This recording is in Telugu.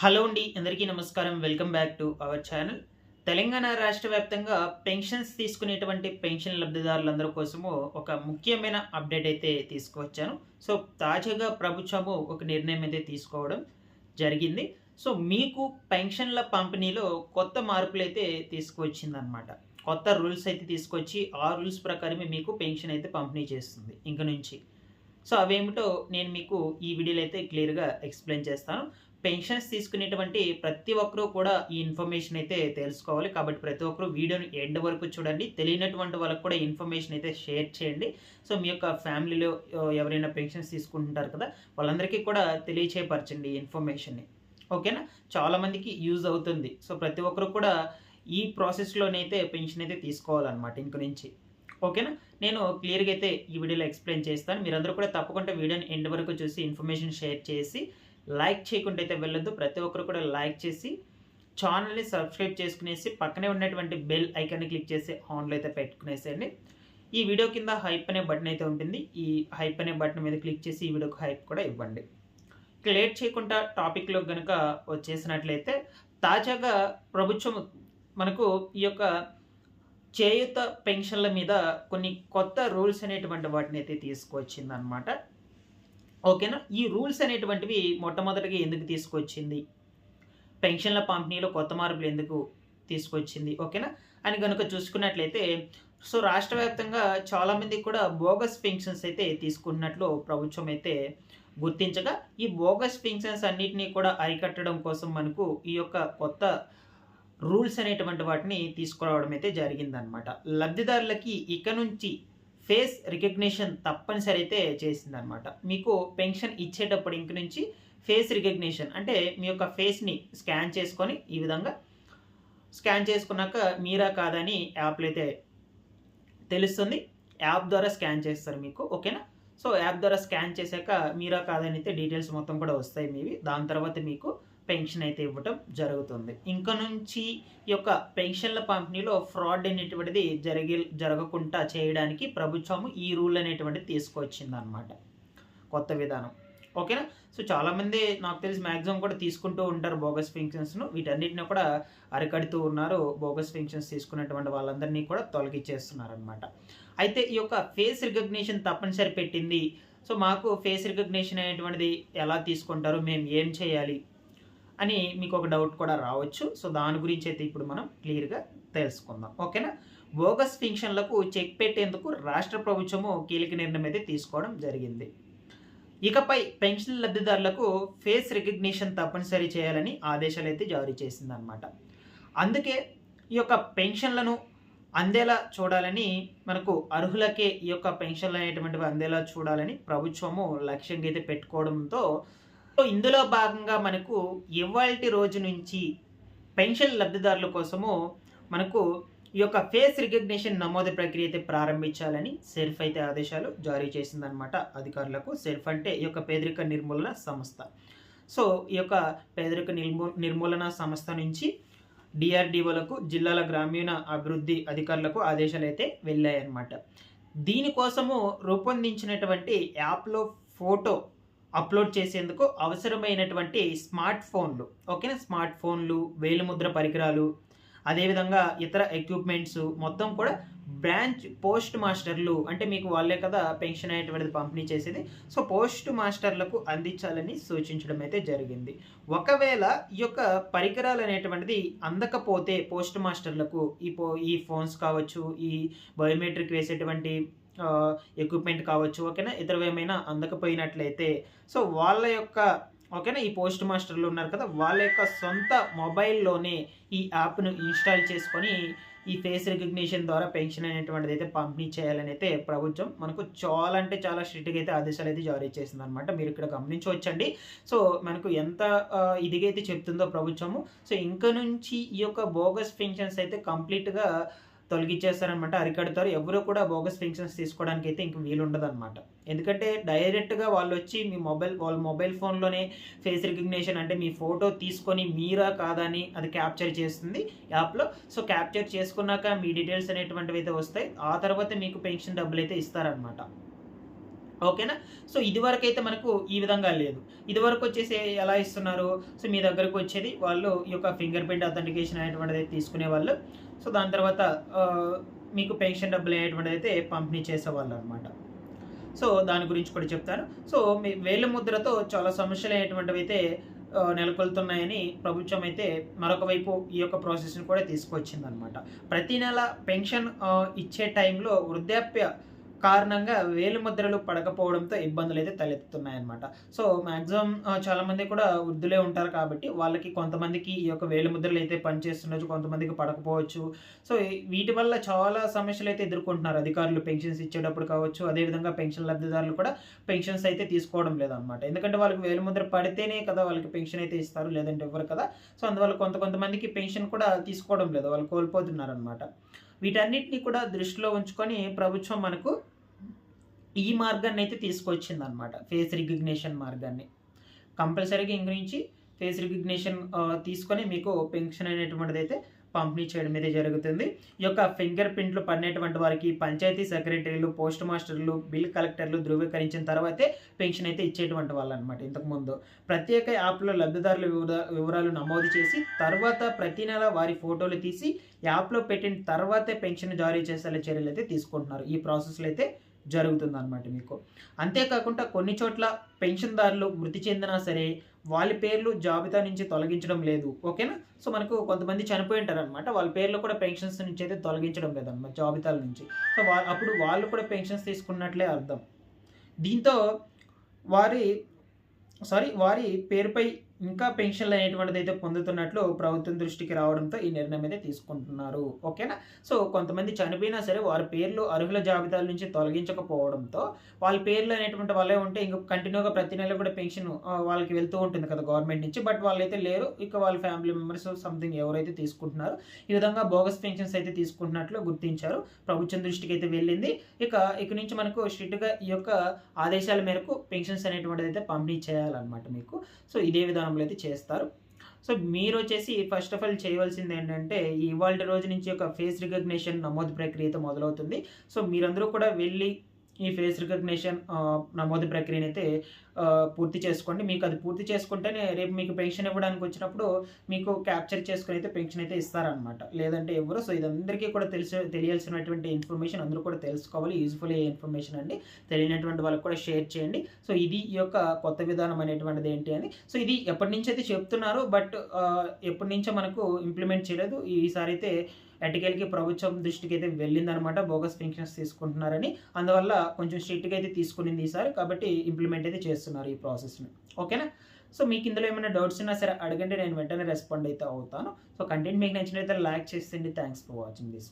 హలో అండి అందరికీ నమస్కారం. Welcome back to our channel. Telangana రాష్ట్ర వ్యాప్తంగా పెన్షన్స్ తీసుకునేటువంటి పెన్షన్ లబ్ధిదారులందరి కోసము ఒక ముఖ్యమైన అప్డేట్ అయితే తీసుకువచ్చాను. సో తాజాగా ప్రభుత్వము ఒక నిర్ణయం అయితే తీసుకోవడం జరిగింది. సో మీకు పెన్షన్ల పంపిణీలో కొత్త మార్పులు అయితే తీసుకువచ్చిందనమాట కొత్త రూల్స్ అయితే తీసుకొచ్చి ఆ రూల్స్ ప్రకారమే మీకు పెన్షన్ అయితే పంపిణీ చేస్తుంది ఇంక నుంచి. సో అవేమిటో నేను మీకు ఈ వీడియోలో అయితే క్లియర్గా ఎక్స్ప్లెయిన్ చేస్తాను. పెన్షన్స్ తీసుకునేటువంటి ప్రతి ఒక్కరూ కూడా ఈ ఇన్ఫర్మేషన్ అయితే తెలుసుకోవాలి. కాబట్టి ప్రతి ఒక్కరూ వీడియోని ఎండ్ వరకు చూడండి. తెలియనటువంటి వాళ్ళకి కూడా ఇన్ఫర్మేషన్ అయితే షేర్ చేయండి. సో మీ యొక్క ఫ్యామిలీలో ఎవరైనా పెన్షన్స్ తీసుకుంటుంటారు కదా వాళ్ళందరికీ కూడా తెలియచేయపరచండి ఈ ఇన్ఫర్మేషన్ని. ఓకేనా? చాలామందికి యూజ్ అవుతుంది. సో ప్రతి ఒక్కరు కూడా ఈ ప్రాసెస్లోనైతే పెన్షన్ అయితే తీసుకోవాలన్నమాట ఇంక నుంచి. ఓకేనా? నేను క్లియర్గా అయితే ఈ వీడియోలో ఎక్స్ప్లెయిన్ చేస్తాను. మీరందరూ కూడా తప్పకుండా వీడియోని ఎండ్ వరకు చూసి ఇన్ఫర్మేషన్ షేర్ చేసి లైక్ చేయకుండా అయితే వెళ్ళొద్దు. ప్రతి ఒక్కరు కూడా లైక్ చేసి ఛానల్ని సబ్స్క్రైబ్ చేసుకునేసి పక్కనే ఉన్నటువంటి బెల్ ఐకాన్ని క్లిక్ చేసి ఆన్లో అయితే పెట్టుకునేసేయండి. ఈ వీడియో కింద హైప్ అనే బటన్ అయితే ఉంటుంది. ఈ హైప్ అనే బటన్ మీద క్లిక్ చేసి ఈ వీడియోకి హైప్ కూడా ఇవ్వండి. ఇక లేట్ చేయకుండా టాపిక్లో కనుక వచ్చేసినట్లయితే తాజాగా ప్రభుత్వం మనకు ఈ యొక్క చేయుత పెన్షన్ల మీద కొన్ని కొత్త రూల్స్ అనేటువంటి వాటిని అయితే తీసుకువచ్చిందనమాట ఓకేనా? ఈ రూల్స్ అనేటువంటివి మొట్టమొదటిగా ఎందుకు తీసుకొచ్చింది? పెన్షన్ల పంపిణీలో కొత్త మార్పులు ఎందుకు తీసుకొచ్చింది? ఓకేనా? అని కనుక చూసుకున్నట్లయితే సో రాష్ట్ర వ్యాప్తంగా చాలామంది కూడా బోగస్ పెన్షన్స్ అయితే తీసుకున్నట్లు ప్రభుత్వం అయితే గుర్తించగా ఈ బోగస్ పెన్షన్స్ అన్నిటినీ కూడా అరికట్టడం కోసం మనకు ఈ యొక్క కొత్త రూల్స్ అనేటువంటి వాటిని తీసుకురావడం అయితే జరిగిందనమాట లబ్ధిదారులకి ఇక నుంచి ఫేస్ రికగ్నిషన్ తప్పనిసరి అయితే చేసిందనమాట మీకు పెన్షన్ ఇచ్చేటప్పుడు ఇంక నుంచి ఫేస్ రికగ్నిషన్ అంటే మీ యొక్క ఫేస్ని స్కాన్ చేసుకొని ఈ విధంగా స్కాన్ చేసుకున్నాక మీరా కాదని యాప్లో అయితే తెలుస్తుంది. యాప్ ద్వారా స్కాన్ చేస్తారు మీకు ఓకేనా? సో యాప్ ద్వారా స్కాన్ చేశాక మీరా కాదని అయితే డీటెయిల్స్ మొత్తం కూడా వస్తాయి మీవి. దాని తర్వాత మీకు పెన్షన్ అయితే ఇవ్వటం జరుగుతుంది. ఇంకా నుంచి ఈ యొక్క పెన్షన్ల పంపిణీలో ఫ్రాడ్ అనేటువంటిది జరిగి జరగకుండా చేయడానికి ప్రభుత్వము ఈ రూల్ అనేటువంటిది తీసుకొచ్చింది అనమాట కొత్త విధానం. ఓకేనా? సో చాలామంది నాకు తెలిసి మ్యాక్సిమం కూడా తీసుకుంటూ ఉంటారు బోగస్ పెన్షన్స్ను. వీటన్నిటిని కూడా అరికడుతూ ఉన్నారు బోగస్ పెన్షన్స్ తీసుకున్నటువంటి వాళ్ళందరినీ కూడా తొలగించేస్తున్నారు అనమాట అయితే ఈ యొక్క ఫేస్ రికగ్నిషన్ తప్పనిసరి పెట్టింది. సో మాకు ఫేస్ రికగ్నిషన్ అనేటువంటిది ఎలా తీసుకుంటారు? మేము ఏం చేయాలి? అని మీకు ఒక డౌట్ కూడా రావచ్చు. సో దాని గురించి అయితే ఇప్పుడు మనం క్లియర్గా తెలుసుకుందాం. ఓకేనా? బోగస్ పెన్షన్లకు చెక్ పెట్టేందుకు రాష్ట్ర ప్రభుత్వము కీలక నిర్ణయం అయితే తీసుకోవడం జరిగింది. ఇకపై పెన్షన్ లబ్ధిదారులకు ఫేస్ రికగ్నిషన్ తప్పనిసరి చేయాలని ఆదేశాలు అయితే జారీ చేసిందనమాట అందుకే ఈ యొక్క పెన్షన్లను అందేలా చూడాలని మనకు అర్హులకే ఈ యొక్క పెన్షన్లు అనేటువంటివి అందేలా చూడాలని ప్రభుత్వము లక్ష్యంగా అయితే పెట్టుకోవడంతో ఇందులో భాగంగా మనకు ఇవాల్టి రోజు నుంచి పెన్షన్ లబ్ధిదారుల కోసము మనకు ఈ యొక్క ఫేస్ రికగ్నిషన్ నమోదు ప్రక్రియ అయితే ప్రారంభించాలని సెర్ఫ్ అయితే ఆదేశాలు జారీ చేసిందనమాట అధికారులకు. సెర్ఫ్ అంటే ఈ యొక్క పేదరిక నిర్మూలన సంస్థ. సో ఈ యొక్క పేదరిక నిర్మూ నిర్మూలన సంస్థ నుంచి డిఆర్డిఓలకు జిల్లాల గ్రామీణ అభివృద్ధి అధికారులకు ఆదేశాలు అయితే వెళ్ళాయన్నమాట. దీనికోసము రూపొందించినటువంటి యాప్లో ఫోటో అప్లోడ్ చేసేందుకు అవసరమైనటువంటి స్మార్ట్ ఫోన్లు ఓకేనా? స్మార్ట్ ఫోన్లు వేలుముద్ర పరికరాలు అదేవిధంగా ఇతర ఎక్విప్మెంట్స్ మొత్తం కూడా బ్రాంచ్ పోస్ట్ మాస్టర్లు అంటే మీకు వాళ్ళే కదా పెన్షన్ అనేటువంటిది పంపిణీ చేసేది. సో పోస్ట్ మాస్టర్లకు అందించాలని సూచించడం అయితే జరిగింది. ఒకవేళ ఈ యొక్క పరికరాలు అనేటువంటిది అందకపోతే పోస్ట్ మాస్టర్లకు ఈ పో ఈ ఫోన్స్ కావచ్చు ఈ బయోమెట్రిక్ వేసేటువంటి ఎక్విప్మెంట్ కావచ్చు ఓకేనా? ఇతర ఏమైనా అందకపోయినట్లయితే సో వాళ్ళ యొక్క ఓకేనా? ఈ పోస్ట్ మాస్టర్లు ఉన్నారు కదా వాళ్ళ యొక్క సొంత మొబైల్లోనే ఈ యాప్ను ఇన్స్టాల్ చేసుకొని ఈ ఫేస్ రికగ్నిషన్ ద్వారా పెన్షన్ అనేటువంటిది అయితే పంపిణీ చేయాలని అయితే ప్రభుత్వం మనకు చాలా అంటే చాలా స్ట్రిక్ట్గా అయితే ఆదేశాలు అయితే జారీ చేసింది అనమాట మీరు ఇక్కడ గమనించవచ్చండి. సో మనకు ఎంత ఇదిగైతే చెప్తుందో ప్రభుత్వము. సో ఇంకా నుంచి ఈ యొక్క బోగస్ పెన్షన్స్ అయితే కంప్లీట్గా తొలగించేస్తారనమాట అరికడతారు. ఎవరు కూడా బోగస్ పెన్షన్స్ తీసుకోవడానికి అయితే ఇంక వీలు ఉండదు అనమాట ఎందుకంటే డైరెక్ట్గా వాళ్ళు వచ్చి మీ మొబైల్ వాళ్ళ మొబైల్ ఫోన్లోనే ఫేస్ రికగ్నిషన్ అంటే మీ ఫోటో తీసుకొని మీరా కాదని అది క్యాప్చర్ చేస్తుంది యాప్లో. సో క్యాప్చర్ చేసుకున్నాక మీ డీటెయిల్స్ అనేటువంటివి అయితే వస్తాయి. ఆ తర్వాత మీకు పెన్షన్ డబ్బులు అయితే ఇస్తారనమాట. ఓకేనా? సో ఇదివరకు అయితే మనకు ఈ విధంగా లేదు. ఇదివరకు వచ్చేసి ఎలా ఇస్తున్నారు? సో మీ దగ్గరకు వచ్చేది వాళ్ళు ఈ యొక్క ఫింగర్ ప్రింట్ అథెంటికేషన్ అనేటువంటిది అయితే తీసుకునే వాళ్ళు. సో దాని తర్వాత మీకు పెన్షన్ డబ్బులు అనేటువంటిది అయితే పంపిణీ చేసేవాళ్ళు అనమాట సో దాని గురించి కూడా చెప్తాను. సో మీ వేళ్ళ ముద్రతో చాలా సమస్యలు అనేటువంటివి అయితే నెలకొల్తున్నాయని ప్రభుత్వం అయితే మరొక వైపు ఈ యొక్క ప్రాసెస్ని కూడా తీసుకొచ్చిందనమాట ప్రతి నెల పెన్షన్ ఇచ్చే టైంలో వృద్ధాప్య కారణంగా వేలు ముద్రలు పడకపోవడంతో ఇబ్బందులు అయితే తలెత్తుతున్నాయి అనమాట సో మ్యాక్సిమం చాలామంది కూడా వృద్ధులే ఉంటారు కాబట్టి వాళ్ళకి కొంతమందికి ఈ యొక్క వేలు ముద్రలు అయితే పనిచేస్తుండొచ్చు కొంతమందికి పడకపోవచ్చు. సో వీటి వల్ల చాలా సమస్యలు అయితే ఎదుర్కొంటున్నారు. అధికారులు పెన్షన్స్ ఇచ్చేటప్పుడు కావచ్చు అదేవిధంగా పెన్షన్ లబ్ధిదారులు కూడా పెన్షన్స్ అయితే తీసుకోవడం లేదనమాట ఎందుకంటే వాళ్ళకి వేలు ముద్ర పడితేనే కదా వాళ్ళకి పెన్షన్ అయితే ఇస్తారు లేదంటే ఇవ్వరు కదా. సో అందువల్ల కొంత కొంతమందికి పెన్షన్ కూడా తీసుకోవడం లేదు వాళ్ళు కోల్పోతున్నారు అనమాట వీటన్నిటిని కూడా దృష్టిలో ఉంచుకొని ప్రభుత్వం మనకు ఈ మార్గాన్ని అయితే తీసుకొచ్చింది అనమాట ఫేస్ రికగ్నేషన్ మార్గాన్ని కంపల్సరీగా ఇంక నుంచి ఫేస్ రికగ్నేషన్ తీసుకొని మీకు పెన్షన్ అనేటువంటిది అయితే పంపిణీ చేయడం అయితే జరుగుతుంది. ఈ యొక్క ఫింగర్ ప్రింట్లు పడినటువంటి వారికి పంచాయతీ సెక్రటరీలు పోస్ట్ మాస్టర్లు బిల్ కలెక్టర్లు ధృవీకరించిన తర్వాతే పెన్షన్ అయితే ఇచ్చేటువంటి వాళ్ళు అనమాట ఇంతకుముందు. ప్రత్యేక యాప్లో లబ్ధిదారుల వివరాలు నమోదు చేసి తర్వాత ప్రతి నెల వారి ఫోటోలు తీసి యాప్లో పెట్టిన తర్వాతే పెన్షన్ జారీ చేసేలా చర్యలు అయితే తీసుకుంటున్నారు. ఈ ప్రాసెస్లో అయితే జరుగుతుంది అనమాట మీకు. అంతేకాకుండా కొన్ని చోట్ల పెన్షన్దారులు మృతి చెందినా సరే వాళ్ళ పేర్లు జాబితా నుంచి తొలగించడం లేదు ఓకేనా? సో మనకు కొంతమంది చనిపోయి ఉంటారనమాట వాళ్ళ పేర్లు కూడా పెన్షన్స్ నుంచి అయితే తొలగించడం లేదన్నమాట జాబితాల నుంచి. సో వా అప్పుడు వాళ్ళు కూడా పెన్షన్స్ తీసుకున్నట్లే అర్థం. దీంతో వారి సారీ వారి పేరుపై ఇంకా పెన్షన్లు అనేటువంటిది అయితే పొందుతున్నట్లు ప్రభుత్వం దృష్టికి రావడంతో ఈ నిర్ణయం అయితే తీసుకుంటున్నారు. ఓకేనా? సో కొంతమంది చనిపోయినా సరే వారి పేర్లు అర్హుల జాబితాల నుంచి తొలగించకపోవడంతో వాళ్ళ పేర్లు అనేటువంటి వాళ్ళే ఉంటే ఇంకా కంటిన్యూగా ప్రతి నెల కూడా పెన్షన్ వాళ్ళకి వెళ్తూ ఉంటుంది కదా గవర్నమెంట్ నుంచి. బట్ వాళ్ళైతే లేరు. ఇక వాళ్ళ ఫ్యామిలీ మెంబర్స్ సంథింగ్ ఎవరైతే తీసుకుంటున్నారో ఈ విధంగా బోగస్ పెన్షన్స్ అయితే తీసుకుంటున్నట్లు గుర్తించారు. ప్రభుత్వం దృష్టికి అయితే వెళ్ళింది. ఇక ఇక నుంచి మనకు స్ట్రిక్ట్గా ఈ యొక్క ఆదేశాల మేరకు పెన్షన్స్ అనేటువంటిది అయితే పంపిణీ చేయాలన్నమాట మీకు. సో ఇదే విధంగా విధానంలో అయితే చేస్తారు. సో మీరు వచ్చేసి ఫస్ట్ ఆఫ్ ఆల్ చేయవలసింది ఏంటంటే ఇవాళ రోజు నుంచి ఒక ఫేస్ రికగ్నిషన్ నమోదు ప్రక్రియ అయితే మొదలవుతుంది. సో మీరందరూ కూడా వెళ్ళి ఈ ఫేస్ రికగ్నిషన్ నమోదు ప్రక్రియను అయితే పూర్తి చేసుకోండి. మీకు అది పూర్తి చేసుకుంటేనే రేపు మీకు పెన్షన్ ఇవ్వడానికి వచ్చినప్పుడు మీకు క్యాప్చర్ చేసుకుని అయితే పెన్షన్ అయితే ఇస్తారనమాట లేదంటే ఎవరు సో ఇది అందరికీ కూడా తెలిసి తెలియాల్సినటువంటి ఇన్ఫర్మేషన్ అందరూ కూడా తెలుసుకోవాలి. యూజ్ఫుల్ అయ్యే ఇన్ఫర్మేషన్ అండి. తెలియనటువంటి వాళ్ళకి కూడా షేర్ చేయండి. సో ఇది ఈ యొక్క కొత్త విధానం అనేటువంటిది ఏంటి అని. సో ఇది ఎప్పటి నుంచి అయితే చెప్తున్నారు బట్ ఎప్పటి నుంచో మనకు ఇంప్లిమెంట్ చేయలేదు. ఈసారి అయితే ఎటకెళ్ళకి ప్రభుత్వం దృష్టికి అయితే వెళ్ళిందనమాట. బోగస్ పెన్షన్స్ తీసుకుంటున్నారని. అందువల్ల కొంచెం స్ట్రిక్ట్గా అయితే తీసుకునింది ఈసారి కాబట్టి ఇంప్లిమెంట్ అయితే చేస్తున్నారు ఈ ప్రాసెస్ని. ఓకేనా? సో మీకు ఇందులో ఏమైనా డౌట్స్ ఉన్నా సరే అడగండి. నేను వెంటనే రెస్పాండ్ అయితే అవుతాను. సో కంటెంట్ మీకు నచ్చినట్లయితే లైక్ చేసేయండి. Thanks for watching this